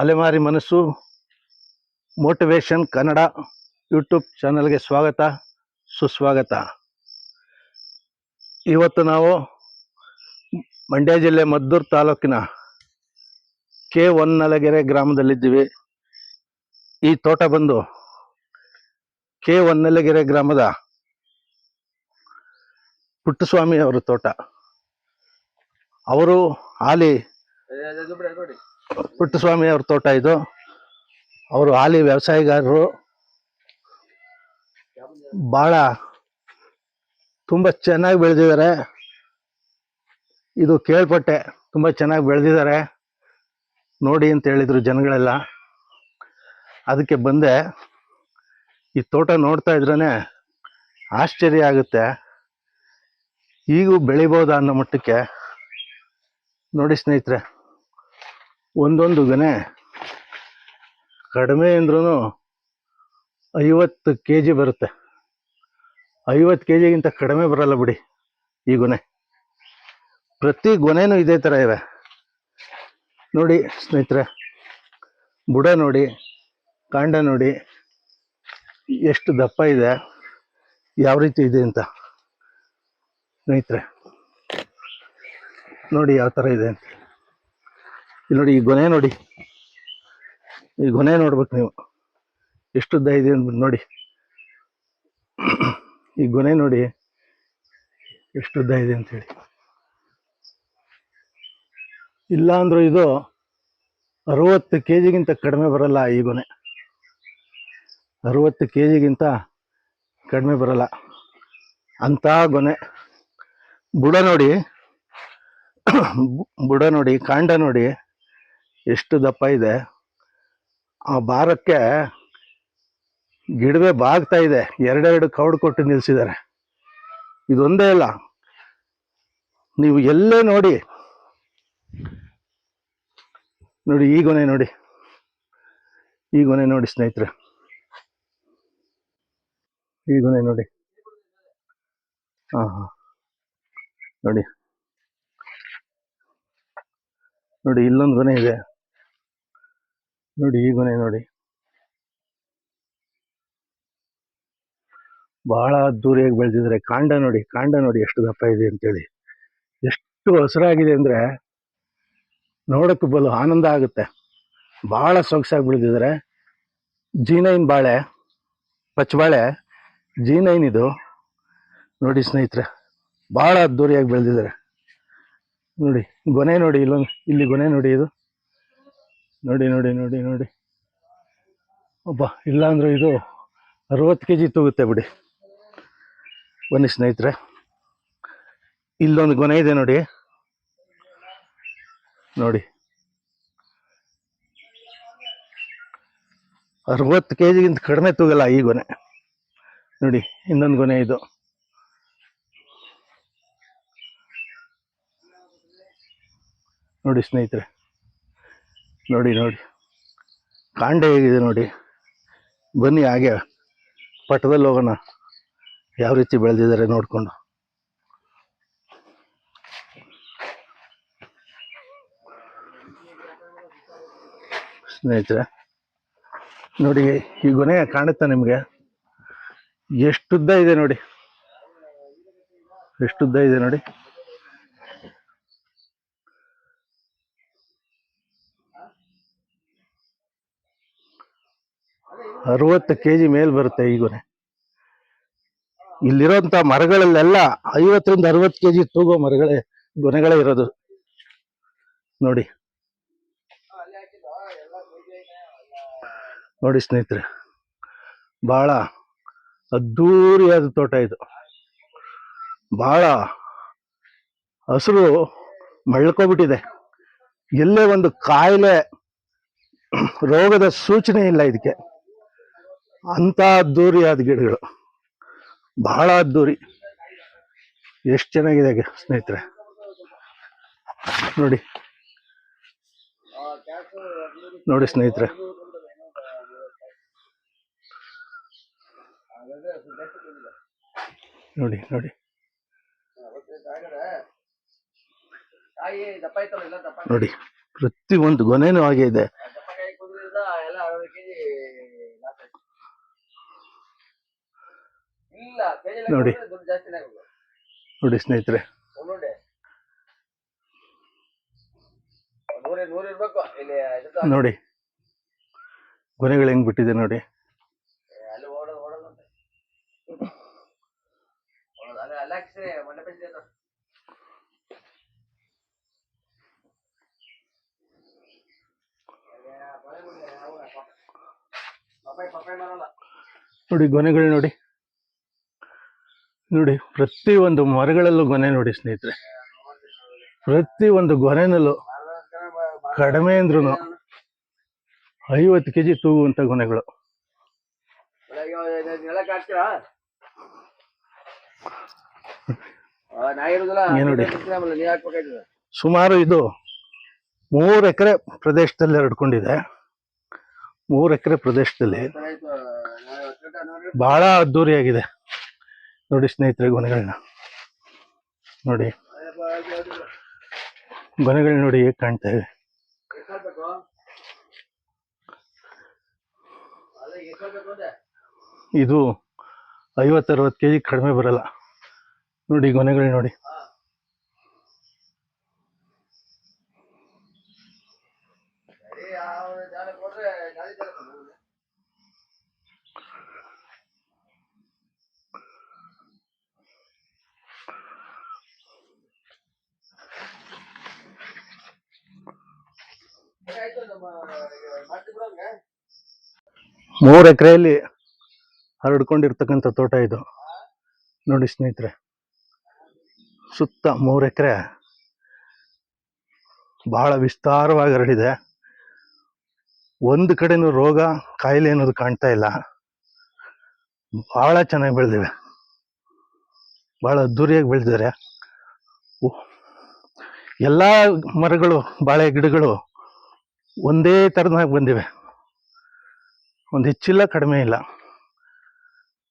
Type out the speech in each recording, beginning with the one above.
ಅಲೆಮಾರಿ ಮನಸ್ಸು motivation Kannada YouTube ಚಾನಲ್ಗೆ ಸ್ವಾಗತ, ಸುಸ್ವಾಗತ. ಇವತ್ತು ನಾವು ಮಂಡ್ಯ ಜಿಲ್ಲೆ ಮದ್ದೂರು ತಾಲೂಕಿನ ಕೆ ಒನ್ನಲಗೆರೆ ಗ್ರಾಮದಲ್ಲಿದ್ದೀವಿ. ಈ ತೋಟ ಬಂದು ಕೆ ಒನ್ನಲಗೆರೆ ಗ್ರಾಮದ ಪುಟ್ಟಸ್ವಾಮಿ ಅವರ ತೋಟ. ಅವರು ಹಾಲಿ ಪುಟ್ಟಸ್ವಾಮಿ ಅವ್ರ ತೋಟ ಇದು. ಅವರು ಹಾಲಿ ವ್ಯವಸಾಯಗಾರರು. ಬಹಳ ತುಂಬ ಚೆನ್ನಾಗಿ ಬೆಳೆದಿದ್ದಾರೆ. ಇದು ಕೇಳ್ಪಟ್ಟೆ, ತುಂಬ ಚೆನ್ನಾಗಿ ಬೆಳೆದಿದ್ದಾರೆ. ನೋಡಿ ಅಂತ ಹೇಳಿದರು ಜನಗಳೆಲ್ಲ. ಅದಕ್ಕೆ ಬಂದೆ. ಈ ತೋಟ ನೋಡ್ತಾ ಇದ್ರೇ ಆಶ್ಚರ್ಯ ಆಗುತ್ತೆ. ಈಗೂ ಬೆಳಿಬೋದಾ ಅನ್ನೋ ಮಟ್ಟಕ್ಕೆ. ನೋಡಿ ಸ್ನೇಹಿತರೆ. ಒಂದೊಂದು ಗೊನೆ ಕಡಿಮೆ ಅಂದ್ರೂ ಐವತ್ತು ಕೆ ಜಿ ಬರುತ್ತೆ. ಐವತ್ತು ಕೆ ಜಿಗಿಂತ ಕಡಿಮೆ ಬರಲ್ಲ ಬಿಡಿ ಈ ಗೊನೆ. ಪ್ರತಿ ಗೊನೆನೂ ಇದೇ ಥರ ಇವೆ. ನೋಡಿ ಸ್ನೇಹಿತರೆ, ಬುಡ ನೋಡಿ, ಕಾಂಡ ನೋಡಿ, ಎಷ್ಟು ದಪ್ಪ ಇದೆ, ಯಾವ ರೀತಿ ಇದೆ ಅಂತ. ಸ್ನೇಹಿತರೆ, ನೋಡಿ ಯಾವ ಥರ ಇದೆ ಅಂತ. ಇಲ್ಲಿ ನೋಡಿ, ಈ ಗೊನೆ ನೋಡಿ. ಈ ಗೊನೆ ನೋಡ್ಬೇಕು ನೀವು. ಎಷ್ಟು ಉದ್ದ ಇದೆ ಅಂದ್ಬಿಟ್ಟು ನೋಡಿ. ಈ ಗೊನೆ ನೋಡಿ ಎಷ್ಟು ಉದ್ದ ಇದೆ ಅಂತ ಹೇಳಿ. ಇಲ್ಲ ಅಂದ್ರೆ ಇದು ಅರವತ್ತು ಕೆ ಜಿಗಿಂತ ಕಡಿಮೆ ಬರಲ್ಲ ಈ ಗೊನೆ. ಅರವತ್ತು ಕೆ ಜಿಗಿಂತ ಕಡಿಮೆ ಬರಲ್ಲ. ಅಂತ ಗೊನೆ. ಬುಡ ನೋಡಿ. ಬುಡ ನೋಡಿ, ಕಾಂಡ ನೋಡಿ. ಎಷ್ಟು ದಪ್ಪ ಇದೆ. ಆ ಭಾರಕ್ಕೆ ಗಿಡವೇ ಬಾಗ್ತಾ ಇದೆ. ಎರಡೆರಡು ಕೌಡ್ ಕೊಟ್ಟು ನಿಲ್ಸಿದ್ದಾರೆ. ಇದೊಂದೇ ಇಲ್ಲ ನೀವು ಎಲ್ಲೇ ನೋಡಿ. ನೋಡಿ, ಈ ಗೊನೆ ನೋಡಿ. ಈಗೊನೆ ಗೊನೆ ನೋಡಿ, ಸ್ನೇಹಿತರೆ. ಈಗೊನೆ ನೋಡಿ. ಹಾಂ ಹಾಂ ನೋಡಿ. ನೋಡಿ, ಇಲ್ಲೊಂದು ಗೊನೆ ಇದೆ. ನೋಡಿ ಈ ಗೊನೆ ನೋಡಿ. ಬಹಳ ಅದ್ದೂರಿಯಾಗಿ ಬೆಳೆದಿದ್ರೆ ಕಾಂಡ ನೋಡಿ ಕಾಂಡ ನೋಡಿ ಎಷ್ಟು ದಪ್ಪ ಇದೆ ಅಂತೇಳಿ. ಎಷ್ಟು ಹಸಿರಾಗಿದೆ ಅಂದ್ರೆ ನೋಡಕ್ಕೆ ಬಲು ಆನಂದ ಆಗುತ್ತೆ. ಬಹಳ ಸೊಗಸಾಗಿ ಬೆಳೆದಿದ್ರೆ ಜೀನೈನ್ ಬಾಳೆ, ಪಚ್ಚಬಾಳೆ ಜೀನೈನ್ ಇದು. ನೋಡಿ ಸ್ನೇಹಿತರೆ, ಬಹಳ ಅದ್ದೂರಿಯಾಗಿ ಬೆಳೆದಿದ್ದಾರೆ. ನೋಡಿ, ಗೊನೆ ನೋಡಿ ಇಲ್ಲೊಂದು, ಇಲ್ಲಿ ಗೊನೆ ನೋಡಿ ಇದು. ನೋಡಿ ನೋಡಿ ನೋಡಿ ನೋಡಿ. ಒಬ್ಬ ಇಲ್ಲ ಅಂದ್ರೆ ಇದು ಅರವತ್ತು ಕೆ ಜಿ ತೂಗುತ್ತೆ ಬಿಡಿ. ಬನ್ನಿ ಸ್ನೇಹಿತರೆ. ಇಲ್ಲೊಂದು ಗೊನೆ ಇದೆ ನೋಡಿ. ನೋಡಿ. ಅರವತ್ತು ಕೆ ಜಿಗಿಂತ ಕಡಿಮೆ ತೂಗಲ್ಲ ಈ ಗೊನೆ. ನೋಡಿ, ಇನ್ನೊಂದು ಗೊನೆ ಇದು. ನೋಡಿ ಸ್ನೇಹಿತರೆ. ನೋಡಿ ನೋಡಿ. ಕಾಂಡ ಹೇಗಿದೆ ನೋಡಿ. ಬನ್ನಿ ಹಾಗೆ ಪಟ್ಟದಲ್ಲಿ ಹೋಗೋಣ. ಯಾವ ರೀತಿ ಬೆಳೆದಿದ್ದಾರೆ ನೋಡಿಕೊಂಡು. ಸ್ನೇಹಿತರೆ, ನೋಡಿ, ಈ ಗೊನೆ ಕಾಣುತ್ತಾ ನಿಮಗೆ? ಎಷ್ಟುದ್ದ ಇದೆ ನೋಡಿ. ಎಷ್ಟುದ್ದ ಇದೆ ನೋಡಿ. ಅರವತ್ತು ಕೆ ಜಿ ಮೇಲ್ ಬರುತ್ತೆ ಈ ಗೊನೆ. ಇಲ್ಲಿರೋಂಥ ಮರಗಳಲ್ಲೆಲ್ಲ ಐವತ್ತರಿಂದ ಅರವತ್ತು ಕೆ ಜಿ ತೂಗೋ ಮರಗಳೇ, ಗೊನೆಗಳೇ ಇರೋದು. ನೋಡಿ. ನೋಡಿ ಸ್ನೇಹಿತರೆ ಬಹಳ ಅದ್ಧೂರಿಯಾದ ತೋಟ ಇದು. ಬಹಳ ಹಸಿರು ಮಳ್ಕೊಬಿಟ್ಟಿದೆ. ಎಲ್ಲೇ ಒಂದು ಕಾಯಿಲೆ, ರೋಗದ ಸೂಚನೆ ಇಲ್ಲ ಇದಕ್ಕೆ. ಅಂತ ಅದ್ದೂರಿಯಾದ ಗಿಡಗಳು. ಬಹಳ ಅದ್ದೂರಿ. ಎಷ್ಟು ಚೆನ್ನಾಗಿದೆ ಸ್ನೇಹಿತರೆ. ನೋಡಿ. ನೋಡಿ ಸ್ನೇಹಿತರೆ. ನೋಡಿ ನೋಡಿ. ನೋಡಿ ಪ್ರತಿ ಒಂದು ಗೊನೆನೂ ಹಾಗೆ ಇದೆ ದಪ್ಪಕಾಯಿ ಕುದ್ರಿಂದ ಎಲ್ಲ ಅರವತ್ತು ಕೆಜಿ ಲಾಸ್ ಆಯ್ತು ಇಲ್ಲ ಕೆಜಿ ನೋಡಿ. ನೋಡಿ ಸ್ನೇಹಿತರೆ ನೋಡಿ ಗೊನೆಗಳು ಹೆಂಗ್ ಬಿಟ್ಟಿದೆ ನೋಡಿ ನೋಡಿ ಗೊನೆಗಳು ಓಡೋದು ನೋಡಿ ಪ್ರತಿ ಒಂದು ಮರಗಳಲ್ಲೂ ಗೊನೆ ನೋಡಿ ಸ್ನೇಹಿತರೆ. ಪ್ರತಿ ಒಂದು ಗೊನೆನಲ್ಲೂ ಕಡಿಮೆ ಅಂದ್ರೂ ಐವತ್ತು ಕೆ ಜಿ ತೂಗುವಂತ ಗೊನೆಗಳು. ನೋಡಿ. ಸುಮಾರು ಇದು ಮೂರು ಎಕರೆ ಪ್ರದೇಶದಲ್ಲಿ ಹರಡ್ಕೊಂಡಿದೆ. ಮೂರು ಎಕರೆ ಪ್ರದೇಶದಲ್ಲಿ ಬಹಳ ಅದ್ದೂರಿಯಾಗಿದೆ. ನೋಡಿ ಸ್ನೇಹಿತರೆ ಗೊನೆಗಳನ್ನ. ನೋಡಿ. ಗೊನೆಗಳು ನೋಡಿ ಹೇಗೆ ಕಾಣ್ತಾ ಇವೆ ಇದು ಐವತ್ತರವತ್ತು ಕೆ ಜಿ ಕಡಿಮೆ ಬರಲ್ಲ. ನೋಡಿ ಗೊನೆಗಳು ನೋಡಿ ಸರಿ ಯಾವ ಜಾಗ ಕೊಟ್ರೆ ಗಾಡಿ ತರ ಆಯ್ತು ನಮ್ಮ ಮಾಡ್ತಿ ಬಿಡೋಂಗೆ ಮೂರು ಎಕರೆಯಲ್ಲಿ ಹರಡ್ಕೊಂಡಿರ್ತಕ್ಕಂಥ ತೋಟ ಇದು. ನೋಡಿ ಸ್ನೇಹಿತರೆ, ಸುತ್ತ ಮೂರು ಎಕರೆ ಬಹಳ ವಿಸ್ತಾರವಾಗಿ ಹರಡಿದೆ. ಒಂದು ಕಡೆನೂ ರೋಗ ಕಾಯಿಲೆ ಅನ್ನೋದು ಕಾಣ್ತಾ ಇಲ್ಲ. ಬಹಳ ಚೆನ್ನಾಗಿ ಬೆಳೆದಿವೆ. ಬಹಳ ಅದ್ದೂರಿಯಾಗಿ ಬೆಳೆದಿದ್ದಾರೆ. ಎಲ್ಲಾ ಮರಗಳು, ಬಾಳೆ ಗಿಡಗಳು ಒಂದೇ ತರನಾಗಿ ಬಂದಿವೆ. ಒಂದು ಹೆಚ್ಚಿಲ್ಲ, ಕಡಿಮೆ ಇಲ್ಲ.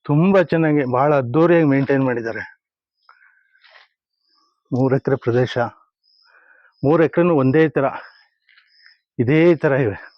ತುಂಬ ಚೆನ್ನಾಗಿ, ಭಾಳ ಅದ್ದೂರಿಯಾಗಿ ಮೇಂಟೈನ್ ಮಾಡಿದ್ದಾರೆ. ಮೂರು ಎಕರೆ ಪ್ರದೇಶ, ಮೂರು ಎಕರೆನೂ ಒಂದೇ ಥರ ಇದೇ ಥರ ಇವೆ.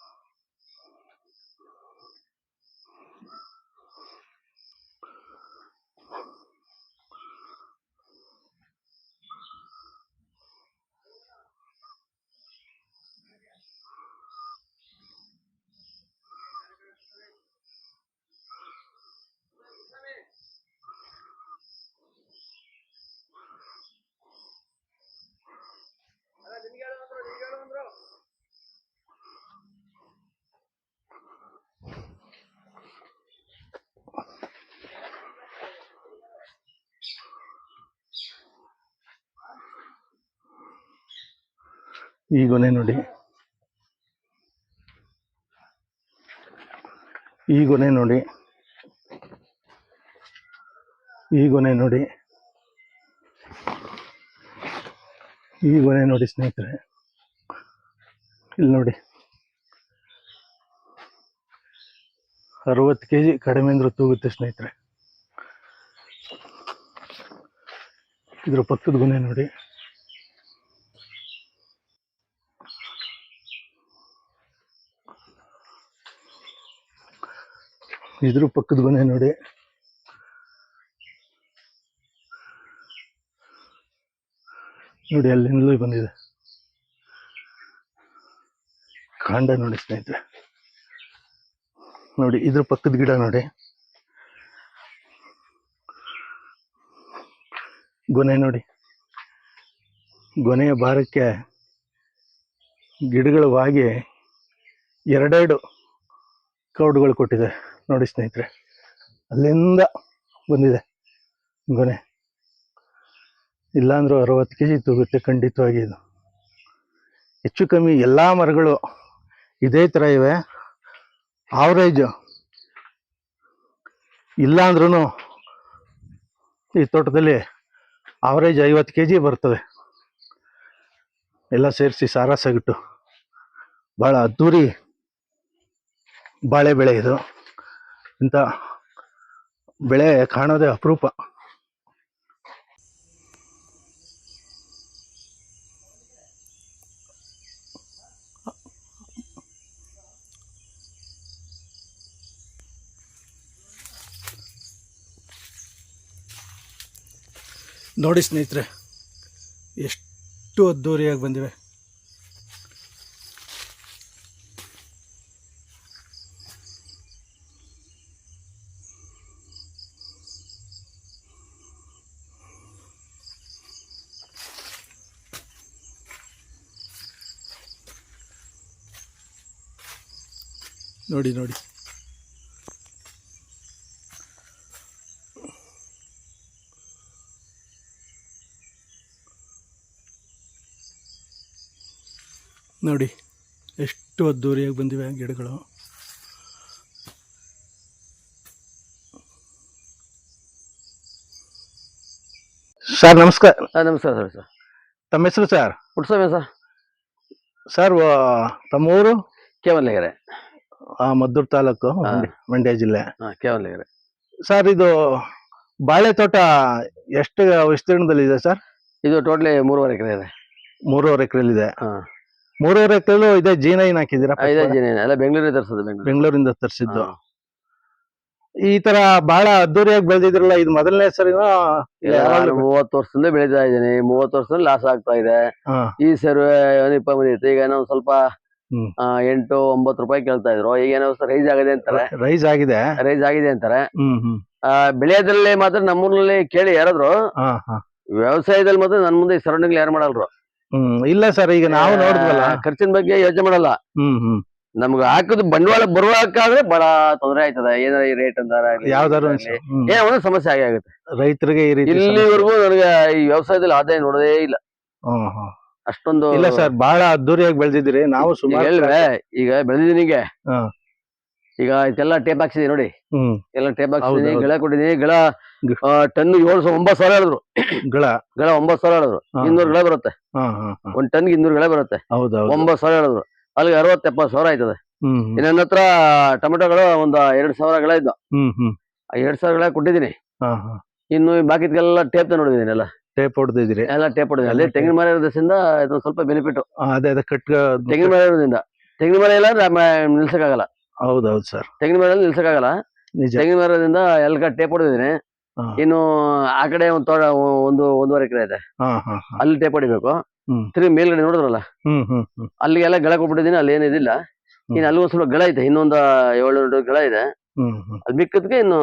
ಈ ಗೊನೆ ನೋಡಿ. ಈ ಗೊನೆ ನೋಡಿ. ಈ ಗೊನೆ ನೋಡಿ. ಈ ಗೊನೆ ನೋಡಿ ಸ್ನೇಹಿತರೆ. ಇಲ್ಲಿ ನೋಡಿ. ಅರವತ್ತು ಕೆ ಜಿ ಕಡಿಮೆ ಅಂದ್ರೆ ತೂಗುತ್ತೆ ಸ್ನೇಹಿತರೆ. ಇದ್ರ ಪಕ್ಕದ ಗೊನೆ ನೋಡಿ. ಇದ್ರ ಪಕ್ಕದ ಮನೆ ನೋಡಿ. ನೋಡಿ ಅಲ್ಲಿಂದಲೂ ಬಂದಿದೆ. ಕಾಂಡ ನೋಡಿ ಸ್ನೇಹಿತರೆ. ನೋಡಿ, ಇದ್ರ ಪಕ್ಕದ ಗಿಡ ನೋಡಿ. ಗೊನೆ ನೋಡಿ. ಗೊನೆಯ ಭಾರಕ್ಕೆ ಗಿಡಗಳವಾಗಿ ಎರಡೆರಡು ಕೌಡ್ಗಳು ಕೊಟ್ಟಿದೆ. ನೋಡಿ ಸ್ನೇಹಿತರೆ, ಅಲ್ಲಿಂದ ಬಂದಿದೆ ಗೊನೆ. ಇಲ್ಲಾಂದ್ರೂ ಅರವತ್ತು ಕೆ ಜಿ ತೂಗುತ್ತೆ ಖಂಡಿತವಾಗಿ ಇದು. ಹೆಚ್ಚು ಕಮ್ಮಿ ಎಲ್ಲ ಮರಗಳು ಇದೇ ಥರ ಇವೆ. ಆವ್ರೇಜ್ ಇಲ್ಲ ಅಂದ್ರೂ ಈ ತೋಟದಲ್ಲಿ ಆವ್ರೇಜ್ ಐವತ್ತು ಕೆ ಜಿ ಬರ್ತದೆ. ಎಲ್ಲ ಸೇರಿಸಿ ಸಾರ ಸಗಟು ಭಾಳ ಅದ್ದೂರಿ ಬಾಳೆ ಬೆಳೆ ಇದು. ಇಂಥ ಬೆಳೆ ಕಾಣೋದೇ ಅಪರೂಪ. ನೋಡಿ ಸ್ನೇಹಿತರೆ ಎಷ್ಟು ಅದ್ಧೂರಿಯಾಗಿ ಬಂದಿವೆ. ನೋಡಿ ನೋಡಿ. ನೋಡಿ ಎಷ್ಟು ಅದ್ದೂರಿಯಾಗಿ ಬಂದಿವೆ ಗಿಡಗಳು. ಸರ್ ನಮಸ್ಕಾರ. ನಮಸ್ಕಾರ ಸರ್ ಸರ್. ತಮ್ಮ ಹೆಸರು ಸರ್? ಪುಟ್ಸ್ವಾಮಿ ಸರ್. ಸರ್ ತಮ್ಮೂರು? ತಮ್ಮ ಊರು ಕೇವಲ್ನಗೆರೆ. ಆ, ಮದ್ದೂರ್ ತಾಲೂಕು. ಮಂಡ್ಯ- ಜಿಲ್ಲೆ. ಕೇವಲ ಸರ್ ಇದು ಬಾಳೆ ತೋಟ ಎಷ್ಟು ವಿಸ್ತೀರ್ಣದಲ್ಲಿದೆ ಸರ್? ಇದು ಟೋಟಲಿ ಮೂರುವರೆ ಎಕರೆ ಇದೆ. ಮೂರುವರೆ ಎಕರೆ ಇದೆ ಮೂರುವರೆ ಎಕರೆಲು ಇದೇ ಜೀನೈನ್ ಹಾಕಿದ್ದೀರಾ? ಇದೇ ಜೀನಿ ಎಲ್ಲ ಬೆಂಗಳೂರಿಗೆ ತರಿಸಿದ್ದು ಬೆಂಗಳೂರು. ಬೆಂಗಳೂರಿಂದ ತರಿಸಿದ್ದು. ಈ ತರ ಬಹಳ ಅದ್ದೂರಿಯಾಗಿ ಬೆಳೆದಿದ್ರಲ್ಲ ಇದು ಮೊದಲನೇ ಸರಿ ಇಲ್ಲ, ನಾನು ಮೂವತ್ತು ವರ್ಷದಿಂದ ಬೆಳೀತಾ ಇದ್ದೀನಿ. ಮೂವತ್ತು ವರ್ಷದಿಂದ ಲಾಸ್ ಆಗ್ತಾ ಇದೆ. ಈ ಸರ್ವೆ ಇಪ್ಪ ಬಂದಿತ್ತು ಈಗ ಏನೋ ಸ್ವಲ್ಪ ಎಂಟು ಒಂಬತ್ತು ರೂಪಾಯಿ ಕೇಳ್ತಾ ಇದ್ರು. ಈಗ ಏನೋ ರೈಸ್ ಆಗಿದೆ ಅಂತಾರೆ. ರೈಸ್ ಆಗಿದೆ? ರೈಸ್ ಆಗಿದೆ ಅಂತಾರೆ. ಬೆಳೆಯೋದ್ರಲ್ಲಿ ಮಾತ್ರ ನಮ್ಮೂರಲ್ಲಿ ಕೇಳಿ ಯಾರಾದ್ರು ವ್ಯವಸಾಯದಲ್ಲಿ ಮಾತ್ರ ನನ್ ಮುಂದೆ ಸರೌಂಡಿಂಗ್ ಯಾರು ಮಾಡಲ್ರು? ಇಲ್ಲ ಸರ್ ಈಗ ನಾವು ನೋಡಿದ್ವಲ್ಲ. ಖರ್ಚಿನ ಬಗ್ಗೆ ಯೋಚನೆ ಮಾಡಲ್ಲ. ನಮ್ಗೆ ಹಾಕುದು ಬಂಡವಾಳ ಬರುವಾಕಾದ್ರೆ ಬಹಳ ತೊಂದರೆ ಆಯ್ತದ. ಏನಾರ ಈ ರೇಟ್ ಅಂತಾರ ಯಾವ್ದಾರು ಏನೋ ಒಂದು ಸಮಸ್ಯೆ ಆಗಿ ಆಗುತ್ತೆ. ರೈತರಿಗೆ. ಇಲ್ಲಿವರೆಗೂ ನನಗೆ ಈ ವ್ಯವಸಾಯದಲ್ಲಿ ಆದಾಯ ನೋಡೋದೇ ಇಲ್ಲ. ಅಷ್ಟೊಂದು ಇಲ್ಲ ಸರ್ ಬಹಳ ಅದ್ದೂರಿಯಾಗಿ ಬೆಳೆದಿದ್ದೀರಿ. ನಾವು ಸುಮಾರು ಹೇಳ್ವೆ ಈಗ ಬೆಳೆದಿದ್ದೀನಿ ಈಗ ಹಾ. ಈಗ ಇದೆಲ್ಲ ಟೇಪ್ ಹಾಕ್ಸಿದೀನಿ ನೋಡಿ. ಹ್ಮ್. ಎಲ್ಲ ಟೇಪ್ ಹಾಕ್ಸಿದೀನಿ ಹೌದು. ಗಳ ಕೊಟ್ಟಿದ್ದೀನಿ ಗಳ ಟನ್ ಏಳು ಸಾವಿರ ಒಂಬತ್ತು ಸಾವಿರ ಹೇಳಿದ್ರು. ಗಳ. ಗಿಳ ಒಂಬತ್ತು ಸಾವಿರ ಹೇಳಿದ್ರು. ಹಾ. ಇನ್ನೂರು ಗಿಳ ಬರುತ್ತೆ. ಹಾ ಹಾ ಹಾ. ಒಂದ್ ಟನ್ ಇನ್ನೂರು ಗಿಳ ಬರುತ್ತೆ. ಹೌದೌದು ಒಂಬತ್ತು ಸಾವಿರ ಹೇಳಿದ್ರು. ಅಲ್ಲಿಗೆ ಅರವತ್ತು ಎಪ್ಪತ್ತು ಸಾವಿರ ಆಯ್ತದೆ. ಇನ್ನ ಹ್ಮ್. ಇನ್ನು ನನ್ನ ಹತ್ರ ಟೊಮೆಟೊಗಳು ಒಂದು ಎರಡು ಸಾವಿರ ಗಿಳ ಇದ್ದು ಹ್ಮ್ ಹ್ಮ್. ಆ ಎರಡ್ ಸಾವಿರ ಗಿಳ ಕೊಟ್ಟಿದ್ದೀನಿ ಹಾ ಹಾ. ಇನ್ನು ಬಾಕಿದ್ಗೆಲ್ಲ ಟೇಪ್ ನೋಡಿದೀನಿ ಎಲ್ಲ. ಟೇಪ್ ಹೊಡೆದಿದ್ದೀರಿ. ಎಲ್ಲ ಟೇಪ್ ಹೊಡೆದಿದ್ದೀನಿ. ಅಲ್ಲಿ ತೆಂಗಿನ ಮರ ಇರೋದ್ರಿಂದ ಇದೊಂದು ಸ್ವಲ್ಪ ಬೆನಿಫಿಟ್ ಅದೇ ಅದೇ ಕಟ್ ತೆಂಗಿನ ಮರ ಇರೋದ್ರಿಂದ. ತೆಂಗಿನ ಮರ ಇಲ್ಲ ನಿಲ್ಸಕ್ಕಾಗಲ್ಲ. ಹೌದೌದು ಸರ್ ತೆಂಗಿನ ಮರ ನಿಲ್ಸಕ್ಕಾಗಲ್ಲ. ತೆಂಗಿನ ಮರದಿಂದ ಎಲ್ಲ ಟೇಪ್ ಹೊಡೆದಿದ್ದೀನಿ. ಇನ್ನು ಆ ಕಡೆ ಒಂದು ತೋಟ ಒಂದು ಒಂದೂವರೆ ಎಕರೆ ಇದೆ. ಅಲ್ಲಿ ಟೇಪ್ ಹೊಡಿಬೇಕು. ತಿರುಗಿ ಮೇಲ್ಗಡೆ ನೋಡಿದ್ರಲ್ಲ? ಹ್ಮ್ ಹ್ಮ್ ಹ್ಮ್. ಅಲ್ಲಿಗೆಲ್ಲ ಗಳ ಕೊಟ್ಬಿಟ್ಟಿದ್ದೀನಿ ಅಲ್ಲಿ ಏನಿದಿಲ್ಲ ಇನ್ನು ಅಲ್ಲಿ ಒಂದ್ ಸ್ವಲ್ಪ ಗಳ ಐತೆ. ಇನ್ನೊಂದು ಏಳು ಗಳ ಇದೆ. ಅಲ್ಲಿ ಮಿಕ್ಕದ್ಕೆ ಇನ್ನು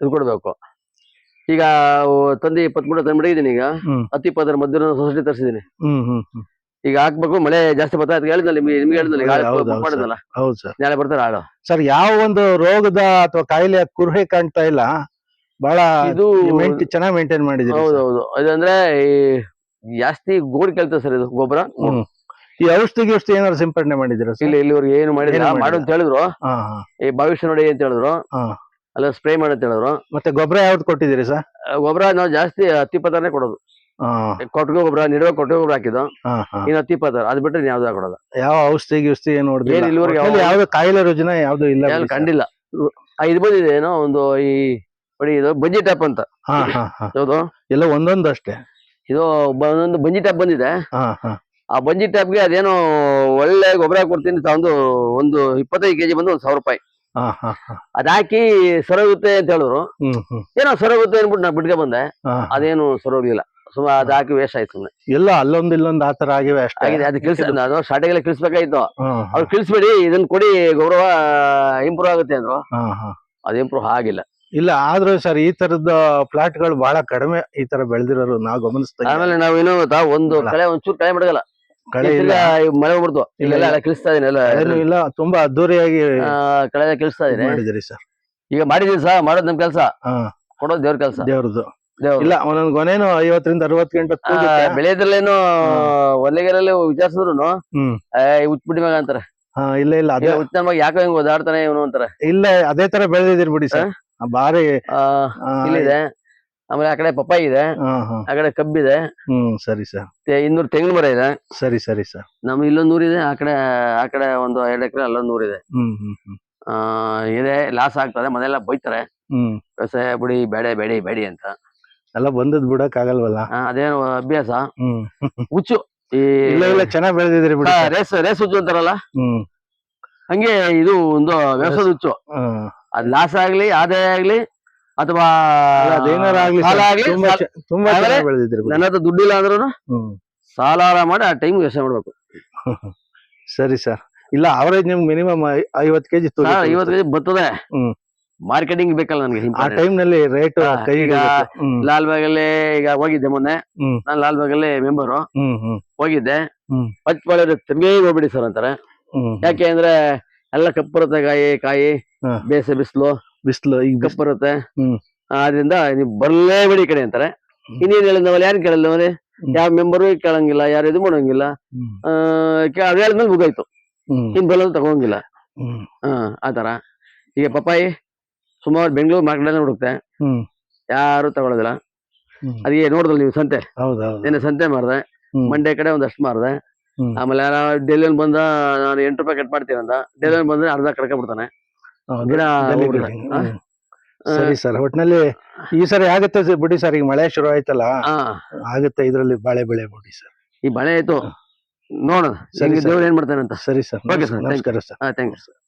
ಇದು ಕೊಡ್ಬೇಕು. ಈಗ ತಂದಿ ಇಪ್ಪತ್ಮೂರು ತಂದು ಮಡಗಿದ್ದೀನಿ ಈಗ. ಹತ್ತು ಇಪ್ಪತ್ತರ ಮಧ್ಯ ಸೊಸೈಟಿ ತರಿಸಿದ್ದೀನಿ. ಈಗ ಹಾಕ್ಬೇಕು ಮಳೆ ಜಾಸ್ತಿ ಬರ್ತಾ ಅದಕ್ಕೆ ಹೇಳಿದ್ನಲ್ಲ ನಿಮ್ಗೆ ಹೇಳಿದ್ನಲ್ಲ ಹೌದು, ಹೌದು, ಹೌದು ಹೌದು ಸರ್. ನಾಳೆ ಬರ್ತಾರೆ ಆಳು ಸರ್ ಯಾವ ಒಂದು ರೋಗದ ಅಥವಾ ಕಾಯಿಲೆ ಕುರುಹೆ ಕಾಣ್ತಾ ಇಲ್ಲ. ಬಹಳ ಇದು ಚೆನ್ನಾಗಿ ಮೇಂಟೈನ್ ಮಾಡಿದ್ದೀರಿ ಹೌದು ಹೌದೌದು. ಅದಂದ್ರೆ ಈ ಜಾಸ್ತಿ ಗೋಡ್ ಕೇಳ್ತದೆ ಸರ್ ಇದು ಗೊಬ್ಬರ. ಈ ಔಷಧಿ ಔಷಧಿ ಏನಾದ್ರು ಸಿಂಪಡಣೆ ಮಾಡಿದ್ರು ಇಲ್ಲಿ ಇಲ್ಲಿವರೆಗೆ ಏನು ಮಾಡಿದ್ರು ಮಾಡು ಅಂತ ಹೇಳಿದ್ರು. ಈ ಭವಿಷ್ಯ ನೋಡಿ ಅಂತ ಹೇಳಿದ್ರು. ಅಲ್ಲ ಸ್ಪ್ರೇ ಮಾಡಿ ಅಂತ ಹೇಳಿದ್ರು. ಮತ್ತೆ ಗೊಬ್ಬರ ಯಾವ್ದು ಕೊಟ್ಟಿದ್ದೀರಿ ಸರ್? ಗೊಬ್ಬರ ನಾವು ಜಾಸ್ತಿ ಹತ್ತಿ ಕೊಡೋದು. ಕೊಟ್ಟಿಗೆ ಗೊಬ್ಬರ ನಿಡುವ ಕೊಟ್ಟಿಗೆ ಗೊಬ್ಬರ ಹಾಕಿದ್ದು. ಇನ್ನು ಹತ್ತಿ ಪದಾರ ಅದು ಬಿಟ್ಟರೆ ಯಾವ್ದು ಹಾಕೊಡೋದು. ಯಾವ ಔಷಧಿ ಗಿಷ್ಟಿ ನೋಡಿದ್ರೆ ಯಾವ್ದು ಕಾಯಿಲೆ ರುಜಿನ ಯಾವ್ದು ಇಲ್ಲ ಕಂಡಿಲ್ಲ. ಇದು ಬಂದಿದೆ ಏನೋ ಒಂದು ಈ ಬಡಿ ಇದು ಬಂಜಿ ಟ್ಯಾಪ್ ಅಂತ. ಹೌದು ಎಲ್ಲ ಒಂದೊಂದು ಅಷ್ಟೇ. ಇದು ಒಂದೊಂದು ಬಂಜಿ ಟ್ಯಾಪ್ ಬಂದಿದೆ. ಆ ಬಂಜಿ ಟ್ಯಾಪ್ಗೆ ಅದೇನೋ ಒಳ್ಳೆ ಗೊಬ್ಬರ ಕೊಡ್ತೀನಿ ತಂದು ಒಂದು ಇಪ್ಪತ್ತೈದು ಕೆಜಿ ಬಂದು ಒಂದು ಸಾವಿರ ರೂಪಾಯಿ. ಅದ್ ಹಾಕಿ ಸರೋಗುತ್ತೆ ಅಂತ ಹೇಳಿದ್ರು ಏನೋ ಸರೋಗುತ್ತೆ ಅನ್ಬಿಟ್ಟು ನಾ ಬಿಟ್ಕೆ ಬಂದೆ. ಅದೇನು ಸರೋಗಿಲ್ಲ ಸುಮ್ಮ ಅದ್ ಹಾಕಿ ವೇಸ್ಟ್ ಆಯ್ತು ಸುಮ್ನೆ. ಎಲ್ಲ ಅಲ್ಲೊಂದ್ ಇಲ್ಲೊಂದ್ ಆತರ ಆಗಿವೆ ಅಷ್ಟೇ. ಆಗಿದೆ ಅದು ಕಿಲ್ಸ ಅದು ಸ್ಟಾರ್ಟಿಂಗ್ ಎಲ್ಲ ಕಿಲ್ಸ್ಬೇಕಾಯ್ತು ಹಾ ಅವ್ರು ಕಿಲ್ಸ್ಬೇಡಿ ಇದನ್ನ ಕೊಡಿ ಗೌರವ ಇಂಪ್ರೂವ್ ಆಗುತ್ತೆ ಅಂದ್ರು. ಅದು ಇಂಪ್ರೂವ್ ಆಗಿಲ್ಲ. ಇಲ್ಲ ಆದ್ರೂ ಸರ್ ಈ ತರದ ಪ್ಲಾಟ್ಗಳು ಬಹಳ ಕಡಿಮೆ ಈ ತರ ಬೆಳೆದಿರೋರು ನಾವು ಗಮನಿಸ್ತಾ ಆಮೇಲೆ ನಾವು ಏನು ಗೊತ್ತಾ ಒಂದು ಇಲ್ಲ. ಕಳೆ ಒಂಚೂರು ಕಳೆ ಮಡಗಲ್ಲ. ಕಳೆ ಇಲ್ಲ. ಮಳೆ ಬಿಡ್ತು ಇಲ್ಲೆಲ್ಲ ಕಿಳಿಸ್ತಾ ಇದೀನಿ ಎಲ್ಲ ಇಲ್ಲ ತುಂಬಾ ಅದ್ದೂರಿಯಾಗಿ ಆ, ಕಳೆ ಕಿಳಿಸ್ತಾ ಇದೀನಿ. ಮಾಡಿದಿರಿ ಸರ್. ಈಗ ಮಾಡಿದೀನಿ ಸರ್ ಮಾಡೋದು ನಮ್ ಕೆಲಸ. ಹಾ. ಕೊಡೋದು ದೇವ್ರ ಕೆಲಸ. ದೇವ್ರದ್ದು. ದೇವ್ರು ಇಲ್ಲ ಒಂದೊಂದ್ ಗೊನೆನು ಐವತ್ತರಿಂದ ಅರವತ್ತು ಗಂಟೆ ಆ, ಬೆಳೆಯೋದ್ರಲ್ಲೇನು ಒಲೆಗೆರಲ್ಲಿ ವಿಚಾರಿಸಿದ್ರು ಹ್ಮ್. ಮಗ ಅಂತಾರೆ. ಹಾ ಇಲ್ಲ ಇಲ್ಲ ಅದೇ ಉತ್ತಮ ಮಗ ಯಾಕೋ ಹಿಂಗ್ ಓದಾಡ್ತಾನೆ ಇವನು ಅಂತಾರೆ. ಇಲ್ಲ ಅದೇ ತರ ಬೆಳೆದಿದ್ದೀರಿ ಬಿಡಿ ಸರ್. ಬಾರಿ ಆ, ಆ, ಇಲ್ಲಿದೆ. ಆಮೇಲೆ ಆ ಕಡೆ ಪಪ್ಪಾಯಿ ಇದೆ ಆ ಕಡೆ ಕಬ್ಬಿದೆ ಹ್ಮ್ ಸರಿ ಸರ್. ಇನ್ನೂರು ತೆಂಗಿನ ಮರ ಇದೆ. ಸರಿ ಸರಿ ಸರ್. ನಮ್ ಇಲ್ಲೊಂದ್ ನೂರಿದೆ ಆ ಕಡೆ ಆ ಕಡೆ ಒಂದು ಎರಡು ಎಕರೆ ಅಲ್ಲೊಂದ್ ನೂರಿದೆ ಹ್ಮ್ ಹ್ಮ್ ಹ್ಮ್. ಆ ಇದೆ ಲಾಸ್ ಆಗ್ತದೆ ಮನೆಲ್ಲ ಬೈತಾರೆ. ಹ್ಮ್. ವ್ಯವಸಾಯ ಬಿಡಿ ಬೇಡ ಬೇಡಿ ಬೇಡಿ ಅಂತ. ಎಲ್ಲ ಬಂದದ್ ಬಿಡಕ್ ಆಗಲ್ವಲ್ಲ? ಆ, ಅದೇನು ಅಭ್ಯಾಸ. ಹ್ಮ್. ಹುಚ್ಚು. ಈ ಇಲ್ಲ ಇಲ್ಲ ಚೆನ್ನಾಗ್ ಬೆಳೆದಿದ್ದೀರಿ ಬಿಡಿ. ರೇಸ್ ರೇಸ್ ಹುಚ್ಚು ಅಂತಾರಲ್ಲ? ಹ್ಮ್. ಹಂಗೆ ಇದು ಒಂದು ವ್ಯವಸಾಯದ ಹುಚ್ಚು. ಅದ್ ಲಾಸ್ ಆಗ್ಲಿ ಆದಾಯ ಆಗ್ಲಿ ಅಥವಾ ಅಲ್ಲ, ಹತ್ರ ದುಡ್ಡಿಲ್ಲ ಅಂದ್ರೂ ಹ್ಮ್. ಸಾಲ ಮಾಡಿ ಆ ಟೈಮ್ ಯೋಚನೆ ಮಾಡ್ಬೇಕು. ಸರಿ ಸರ್. ಇಲ್ಲ ಅವರೇಜ್ ನಿಮ್ಗೆ ಮಿನಿಮಮ್ ಐವತ್ತು ಕೆಜಿ ಸರ್ ಇವತ್ತು ಕೆಜಿ ಬರ್ತದೆ. ಮಾರ್ಕೆಟಿಂಗ್ ಬೇಕಲ್ಲ ನನಗೆ ಆ ಟೈಮ್ನಲ್ಲಿ ರೇಟ್. ಲಾಲ್ ಬಾಗಲ್ಲಿ ಈಗ ಹೋಗಿದ್ದೆ ಮೊನ್ನೆ. ನಾನು ಲಾಲ್ ಅಲ್ಲಿ ಮೆಂಬರು ಹೋಗಿದ್ದೆ. ಪಚ್ಚಬಾಳೆ ತೆಂಗೇ ಹೋಗ್ಬಿಡಿ ಸರ್ ಅಂತಾರೆ. ಯಾಕೆ ಅಂದ್ರೆ ಎಲ್ಲ ಕಪ್ಪು ಬರುತ್ತೆ ಕಾಯಿ ಕಾಯಿ ಬೇಸೆ ಬಿಸಿಲು ಬಿಸ್ಲು ಈಗ ಕಪ್ಪ ಬರುತ್ತೆ ಹ್ಮ್. ಆದ್ರಿಂದ ನೀವು ಬರ್ಲೇಬೇಡಿ ಈ ಕಡೆ ಅಂತಾರೆ. ಇನ್ನೇನು ಹೇಳಿದ್ನವಲ್ಲ ಯಾರು ಕೇಳಲ್ಲ ಹ್ಮ್. ಯಾವ ಮೆಂಬರು ಕೇಳಂಗಿಲ್ಲ ಯಾರು ಇದು ಮಾಡಂಗಿಲ್ಲ. ಅದು ಹೇಳಿದ್ಮೇಲೆ ಮುಗಾಯ್ತು ಇನ್ ಬರೋದು ತಗೋಂಗಿಲ್ಲ. ಹ್ಮ್. ಹಾ ಆತರ ಈಗ ಪಪ್ಪಾಯಿ ಸುಮಾರು ಬೆಂಗಳೂರು ಮಾರ್ಕೆಟ್ ಹುಡುಕ್ತೆ. ಯಾರು ತಗೊಳೋದಿಲ್ಲ. ಅದೇ ಅದಕ್ಕೆ ನೋಡಿದ್ರಲ್ಲ ನೀವು ಸಂತೆ? ನಿನ್ನೆ ಸಂತೆ ಮಾರ್ದೆ. ಮಂಡೆ ಮಂಡ್ಯ ಕಡೆ ಒಂದಷ್ಟು ಮಾರ್ದೆ. ಆಮೇಲೆ ಯಾರು ಡೆಲ್ಲಿಯಲ್ಲಿ ಬಂದ ನಾನು ಎಂಟು ರೂಪಾಯಿ ಕಟ್ ಮಾಡ್ತೀನಿ ಅಂತ ಡೆಲ್ಲಿಯಲ್ಲಿ ಬಂದ್ರೆ ಅರ್ಧ ಕಡ್ಕೊಂಡ್ಬಿಡ್ತಾನೆ. ಗಿಡ. ಸರಿ ಸರ್ ಒಟ್ನಲ್ಲಿ ಈ ಸರಿ ಆಗುತ್ತೆ ಸರ್ ಬಿಡಿ ಸರ್ ಈಗ ಮಳೆ ಶುರು ಆಯ್ತಲ್ಲ ಆಗುತ್ತೆ ಇದ್ರಲ್ಲಿ ಬಾಳೆ ಬೆಳೆ ಬಿಡಿ ಸರ್. ಈ ಬಳೆ ಆಯ್ತು. ನೋಡೋಣ. ಸರಿ, ಸರಿ. ದೇವ್ರು ಏನ್ ಮಾಡ್ತಾನೆ ಅಂತ. ಸರಿ ಸರ್. ನಮಸ್ಕಾರ ಸರ್. Thank you